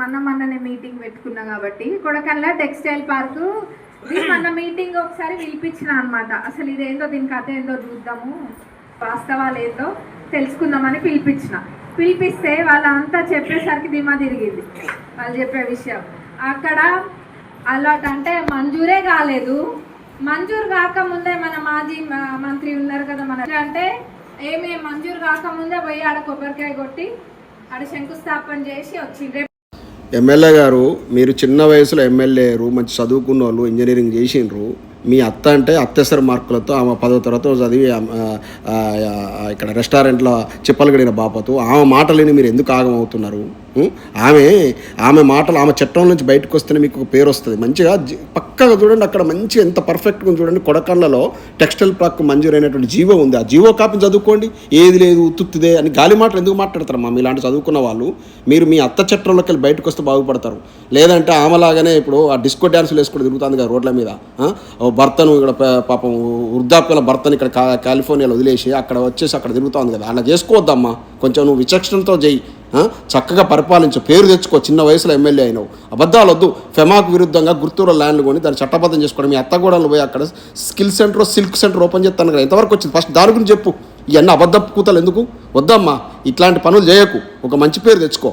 మొన్న మొన్ననే మీటింగ్ పెట్టుకున్నా కాబట్టి కొడకల్లా టెక్స్టైల్ పార్కు మొన్న మీటింగ్ ఒకసారి పిలిపించిన అనమాట అసలు ఇదేందో దీని కథ ఏందో చూద్దాము. వాస్తవాలు ఏందో తెలుసుకుందామని పిలిపించిన. పిలిపిస్తే వాళ్ళంతా చెప్పేసరికి ధీమా తిరిగింది. వాళ్ళు చెప్పే విషయం. అక్కడ అలాట్ అంటే మంజూరే కాలేదు. మంజూరు కాకముందే మన మాజీ మంత్రి ఉన్నారు కదా మన అంటే ఏమి మంజూరు కాకముందే పోయి ఆడ కొబ్బరికాయ కొట్టి ఆడ శంకుస్థాపన చేసి వచ్చిండ్రు. ఎమ్మెల్యే గారు మీరు చిన్న వయసులో ఎమ్మెల్యే మంచి చదువుకున్న వాళ్ళు ఇంజనీరింగ్ చేసిండ్రు మీ అత్త అంటే అత్యవసర మార్కులతో ఆమె పదో తరగతి చదివి ఆ, ఇక్కడ రెస్టారెంట్లో చెప్పలు గడిన బాపతు ఆమె మాటలని మీరు ఎందుకు ఆగమవుతున్నారు? ఆమె ఆమె మాటలు ఆమె చట్టం నుంచి బయటకు వస్తేనే మీకు ఒక పేరు వస్తుంది. మంచిగా పక్కగా చూడండి అక్కడ మంచి ఎంత పర్ఫెక్ట్గా చూడండి. కొడకండ్లలో టెక్స్టైల్ పార్క్ మంజూరైనటువంటి జీవో ఉంది. ఆ జీవో కాపీని చదువుకోండి. ఏది లేదు ఉత్తుత్తిదే అని గాలి మాటలు ఎందుకు మాట్లాడతారు మా మీలాంటి చదువుకున్న వాళ్ళు మీరు మీ అత్త చట్టంలోకి వెళ్ళి బయటకు వస్తే బాగుపడతారు. లేదంటే ఆమెలాగానే ఇప్పుడు ఆ డిస్కో డ్యాన్సులు వేసుకుంటూ తిరుగుతుంది కదా రోడ్ల మీద. ఓ భర్తను ఇక్కడ పాపం వృద్ధాప్యాల భర్తని ఇక్కడ కాలిఫోర్నియాలో వదిలేసి అక్కడ వచ్చేసి అక్కడ తిరుగుతా ఉంది కదా. అలా చేసుకోవద్దమ్మా. కొంచెం నువ్వు విచక్షణతో చేయి చక్కగా పరిపాలించు పేరు తెచ్చుకో చిన్న వయసులో ఎమ్మెల్యే అయినావు. అబద్ధాలు వద్దు. ఫెమాకు విరుద్ధంగా గుర్తూరు ల్యాండ్లు కొని దాన్ని చట్టబద్ధం చేసుకోవడం. మీ అత్తగూడలు పోయి అక్కడ skill centre silk centre open చేస్తాను కదా. ఎంతవరకు వచ్చింది? ఫస్ట్ దాని గురించి చెప్పు. ఇవన్నీ అబద్ధపు కూతలు ఎందుకు? వద్దమ్మా. ఇట్లాంటి పనులు చేయకు. ఒక మంచి పేరు తెచ్చుకో.